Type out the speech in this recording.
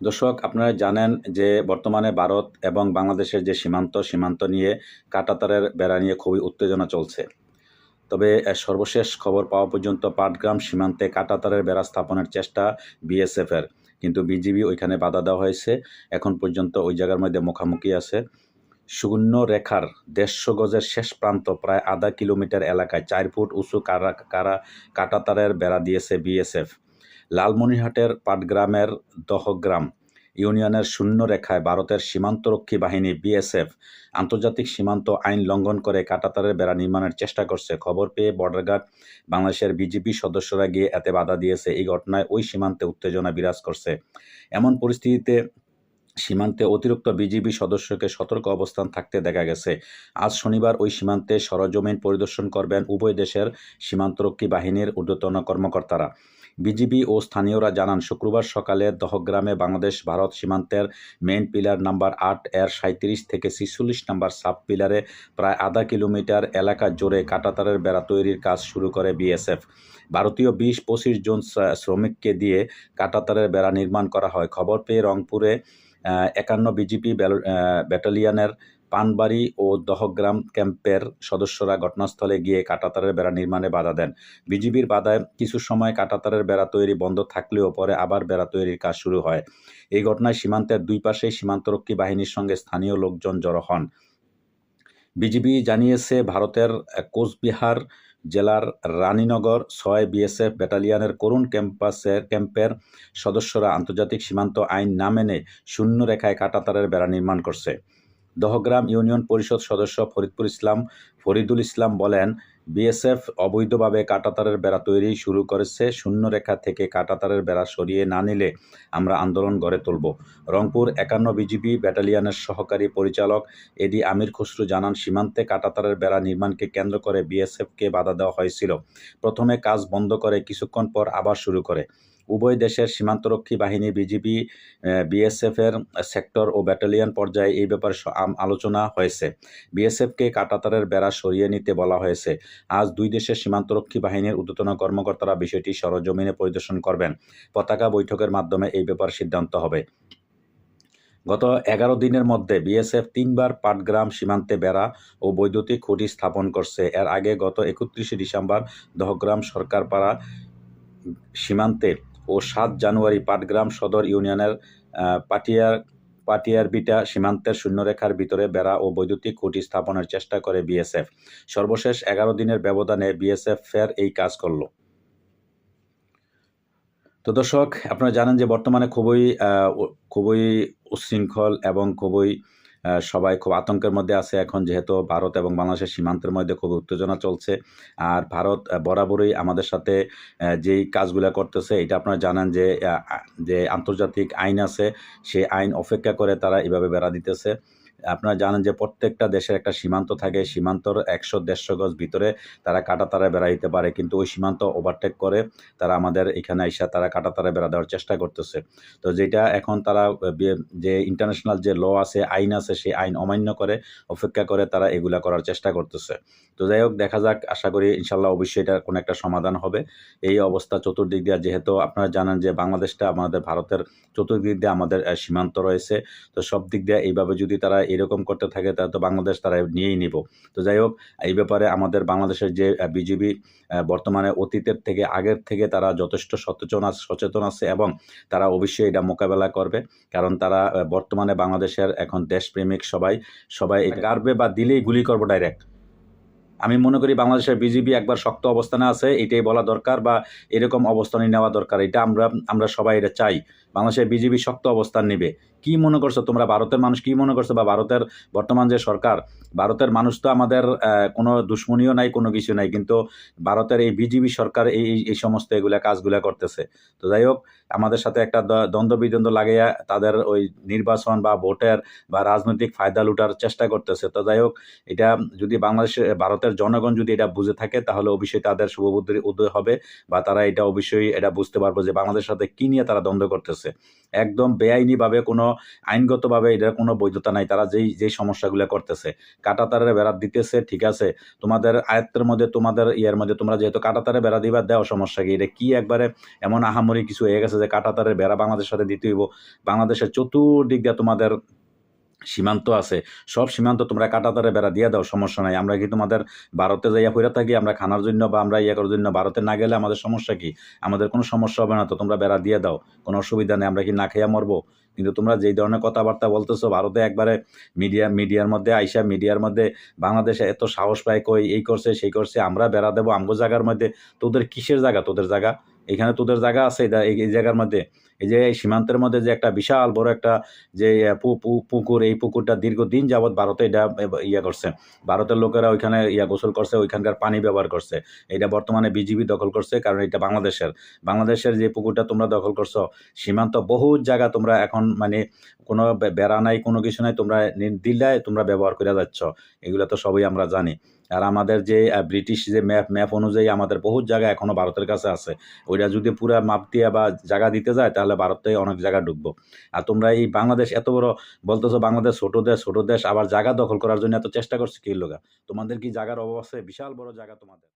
দর্শক, আপনারা জানেন যে বর্তমানে ভারত এবং বাংলাদেশের যে সীমান্ত সীমান্ত নিয়ে কাটাতারের বেড়া নিয়ে খুবই উত্তেজনা চলছে। তবে সর্বশেষ খবর পাওয়া পর্যন্ত পাটগ্রাম সীমান্তে কাটাতারের বেড়া স্থাপনের চেষ্টা বিএসএফের। কিন্তু বিজিবি ওইখানে বাধা দেওয়া হয়েছে। এখন পর্যন্ত ওই জায়গার মধ্যে মুখামুখি আছে। শূন্য রেখার দেড়শো গজের শেষ প্রান্ত, প্রায় আধা কিলোমিটার এলাকায় চার ফুট উঁচু কারা কারা কাটাতারের বেড়া দিয়েছে বিএসএফ। লালমনিরহাটের পাটগ্রামের দহগ্রাম ইউনিয়নের শূন্য রেখায় ভারতের সীমান্তরক্ষী বাহিনী বিএসএফ আন্তর্জাতিক সীমান্ত আইন লঙ্ঘন করে কাটাতারের বেড়া নির্মাণের চেষ্টা করছে। খবর পেয়ে বর্ডার গার্ড বাংলাদেশের বিজিবি সদস্যরা গিয়ে এতে বাধা দিয়েছে। এই ঘটনায় ওই সীমান্তে উত্তেজনা বিরাজ করছে। এমন পরিস্থিতিতে সীমান্তে অতিরিক্ত বিজিবি সদস্যকে সতর্ক অবস্থান থাকতে দেখা গেছে। আজ শনিবার ওই সীমান্তে সরজমিন পরিদর্শন করবেন উভয় দেশের সীমান্তরক্ষী বাহিনীর ঊর্ধ্বতন কর্মকর্তারা। বিজিবি ও স্থানীয়রা জানান, শুক্রবার সকালে দহগ্রামে বাংলাদেশ ভারত সীমান্তের মেইন পিলার নাম্বার আট এর সাঁত্রিশ থেকে ছিচল্লিশ নাম্বার সাব পিলারে প্রায় আধা কিলোমিটার এলাকা জোরে কাটাতারের বেড়া তৈরির কাজ শুরু করে বিএসএফ। ভারতীয় বিশ পঁচিশ জন শ্র- শ্রমিককে দিয়ে কাটাতারের বেড়া নির্মাণ করা হয়। খবর পেয়ে রংপুরে একান্ন বিজিপি ব্যাটালিয়নের পানবাড়ি ও দহগ্রাম ক্যাম্পের সদস্যরা ঘটনাস্থলে গিয়ে কাটাতারের বেড়া নির্মাণে বাধা দেন। বিজিবির বাধায় কিছু সময় কাটাতারের বেড়া তৈরি বন্ধ থাকলেও পরে আবার বেড়া তৈরির কাজ শুরু হয়। এই ঘটনায় সীমান্তের দুই পাশেই সীমান্তরক্ষী বাহিনীর সঙ্গে স্থানীয় লোকজন জড়ো হন। বিজিবি জানিয়েছে, ভারতের কোচবিহার জেলার রানীনগর ছয় বিএসএফ ব্যাটালিয়ানের করুণ ক্যাম্পাসের ক্যাম্পের সদস্যরা আন্তর্জাতিক সীমান্ত আইন না মেনে শূন্য রেখায় কাটাতারের বেড়া নির্মাণ করছে। দহগ্রাম ইউনিয়ন পরিষদ সদস্য ফরিদপুর ইসলাম ফরিদুল ইসলাম বলেন, বিএসএফ অবৈধভাবে কাটাতারের বেড়া তৈরি শুরু করেছে শূন্য রেখা থেকে কাটাতারের বেড়া সরিয়ে না নিলে আমরা আন্দোলন গড়ে তুলব। রংপুর একান্ন বিজিবি ব্যাটালিয়নের সহকারী পরিচালক এডি আমির খসরু জানান, সীমান্তে কাটাতারের বেড়া নির্মাণকে কেন্দ্র করে বিএসএফকে বাধা দেওয়া হয়েছিল। প্রথমে কাজ বন্ধ করে কিছুক্ষণ পর আবার শুরু করে। উভয় দেশের সীমান্তরক্ষী বাহিনী বিজিবি বিএসএফের সেক্টর ও ব্যাটালিয়ন পর্যায়ে এই ব্যাপারে আলোচনা হয়েছে। বিএসএফকে কাটাতারের বেড়া সরিয়ে নিতে বলা হয়েছে। আজ দুই দেশের সীমান্তরক্ষী বাহিনীর ঊর্ধ্বতন কর্মকর্তারা বিষয়টি সরজমিনে পরিদর্শন করবেন। পতাকা বৈঠকের মাধ্যমে এই ব্যাপার সিদ্ধান্ত হবে। গত এগারো দিনের মধ্যে বিএসএফ তিনবার পাটগ্রাম সীমান্তে বেড়া ও বৈদ্যুতিক খুঁটি স্থাপন করছে। এর আগে গত একত্রিশে ডিসেম্বর দহগ্রাম সরকারপাড়া সীমান্তে ও সাত জানুয়ারি পাটগ্রাম সদর ইউনিয়নের আহ, পাটিয়ার পাটিয়ারবিটা সীমান্তের শূন্যরেখার ভিতরে বেড়া ও বৈদ্যুতিক খুঁটি স্থাপনের চেষ্টা করে বিএসএফ। সর্বশেষ এগারো দিনের ব্যবধানে বিএসএফ ফের এই কাজ করল। তো দর্শক আপনারা জানেন যে বর্তমানে খুবই খুবই উচ্ছৃঙ্খল এবং খুবই সবাই খুব আতঙ্কের মধ্যে আছে। এখন যেহেতু ভারত এবং বাংলাদেশের সীমান্তের মধ্যে খুব উত্তেজনা চলছে। আর ভারত বরাবরই আমাদের সাথে যেই কাজগুলো করতেছে, এটা আপনারা জানেন যে যে আন্তর্জাতিক আইন আছে, সেই আইন অপেক্ষা করে তারা এভাবে বেড়া দিতেছে। আপনারা জানেন যে প্রত্যেকটা দেশের একটা সীমান্ত থাকে, সীমান্তর একশো দেড়শো গজ ভিতরে তারা কাটা তারা বেড়া দিতে পারে, কিন্তু ওই সীমান্ত ওভারটেক করে তারা আমাদের এখানে আইসা তারা কাটা তারা বেড়া দেওয়ার চেষ্টা করতেছে। তো যেটা এখন তারা যে ইন্টারন্যাশনাল যে ল আছে, আইন আছে, সেই আইন অমান্য করে, অপেক্ষা করে তারা এগুলা করার চেষ্টা করতেছে। তো যাই হোক, দেখা যাক, আশা করি ইনশাল্লাহ অবশ্যই এটা কোনো একটা সমাধান হবে। এই অবস্থা চতুর্দিক দিয়ে, যেহেতু আপনারা জানেন যে বাংলাদেশটা আমাদের ভারতের চতুর্দিক দিয়ে আমাদের সীমান্ত রয়েছে, তো সব দিক দিয়ে এইভাবে যদি তারা এরকম করতে থাকে তাহলে তো বাংলাদেশ তারা নিয়েই নিব। তো যাই হোক, এই ব্যাপারে আমাদের বাংলাদেশের যে বিজিবি বর্তমানে অতীতের থেকে আগের থেকে তারা যথেষ্ট সচেতন সচেতন আছে এবং তারা অবশ্যই এটা মোকাবেলা করবে। কারণ তারা বর্তমানে বাংলাদেশের এখন দেশপ্রেমিক সবাই সবাই গার্বে বা দিলেই গুলি করব ডাইরেক্ট আমি মনে করি বাংলাদেশের বিজিবি একবার শক্ত অবস্থানে আছে, এটাই বলা দরকার বা এরকম অবস্থানই নেওয়া দরকার। এটা আমরা আমরা সবাই এটা চাই। বাংলাদেশের বিজিবি শক্ত অবস্থান নেবে। কি মনে করছ? তোমরা ভারতের মানুষ কি মনে করছ? বা ভারতের বর্তমান যে সরকার, ভারতের মানুষ তো আমাদের কোনো দুশ্মনীয় নাই, কোনো কিছু নাই, কিন্তু ভারতের এই বিজিবি সরকার এই, এই- সমস্ত এগুলা কাজগুলা করতেছে। তো যাই হোক, আমাদের সাথে একটা দ্বন্দ্ব বিদ্বন্দ্ব লাগাইয়া তাদের ওই নির্বাচন বা ভোটের বা রাজনৈতিক ফায়দা লুটার চেষ্টা করতেছে। তো যাই হোক, এটা যদি বাংলাদেশের, ভারতের জনগণ যদি এটা বুঝে থাকে, তাহলে অবশ্যই তাদের শুভবুদ্ধির উদয় হবে বা তারা এটা অবশ্যই এটা বুঝতে পারব যে বাংলাদেশের সাথে কি নিয়ে তারা দ্বন্দ্ব করতেছে। একদম বেআইনিভাবে কোনো আইনগতভাবে এটার কোনো বৈধতা নাই, তারা যেই যেই সমস্যাগুলো করতেছে। কাটাতারের বেড়া দিতেছে, ঠিক আছে, তোমাদের আয়ত্তের মধ্যে, তোমাদের ইয়ের মধ্যে তোমরা যেহেতু কাটাতারে বেড়া দিবার দেওয়া সমস্যা কি? এটা কি একবারে এমন আহামরি কিছু হয়ে গেছে যে কাটাতারের বেড়া বাংলাদেশের সাথে দিতে হইব? বাংলাদেশের চতুর্দিক দিয়ে তোমাদের সীমান্ত আছে। সব সীমান্ত তোমরা কাটাতারে বেড়া দিয়ে দাও, সমস্যা নাই। আমরা কি তোমাদের ভারতে যাইয়া ফিরে থাকি? আমরা খানার জন্য বা আমরা ইয়ে করার জন্য ভারতে না গেলে আমাদের সমস্যা কি? আমাদের কোনো সমস্যা হবে না তো তোমরা বেড়া দিয়ে দাও। কোনো অসুবিধা নেই, আমরা কি না খেয়ে মরবো? কিন্তু তোমরা যেই ধরনের কথাবার্তা বলতেছো, ভারতে একবারে মিডিয়া, মিডিয়ার মধ্যে আইসা, মিডিয়ার মধ্যে বাংলাদেশে এত সাহস পায়, কই এই করছে, সেই করছে, আমরা বেড়া দেবো আমগো জায়গার মধ্যে। তোদের কিসের জায়গা? তোদের জায়গা? এখানে তোদের জায়গা আছে, এই জায়গার মধ্যে। এই যে এই সীমান্তের মধ্যে যে একটা বিশাল বড় একটা যে পুকুর, এই পুকুরটা দীর্ঘদিন যাবৎ ভারতে এটা ইয়ে করছে। ভারতের লোকেরা ওইখানে ইয়া গোসল করছে, ওইখানকার পানি ব্যবহার করছে। এটা বর্তমানে বিজিবি দখল করছে, কারণ এটা বাংলাদেশের। বাংলাদেশের যে পুকুরটা তোমরা দখল করছ, সীমান্ত বহু জায়গা তোমরা এখন মানে কোনো বেড়া নাই, কোনো কিছু নাই, তোমরা দিল্লায় তোমরা ব্যবহার করে যাচ্ছ। এগুলো তো সবই আমরা জানি। আর আমাদের যে ব্রিটিশ যে ম্যাপ ম্যাপ অনুযায়ী আমাদের বহু জায়গা এখনও ভারতের কাছে আছে। ওইটা যদি পুরো মাপ দিয়ে বা জায়গা দিতে যায়, তাহলে ভারতে অনেক জায়গা ঢুকবো। আর তোমরা এই বাংলাদেশ এত বড় বলতেছো বাংলাদেশ ছোট দেশ ছোট দেশ, আবার জায়গা দখল করার জন্য এত চেষ্টা করছে কি লোকা তোমাদের কি জায়গার অভাব আছে? বিশাল বড় জায়গা তোমাদের।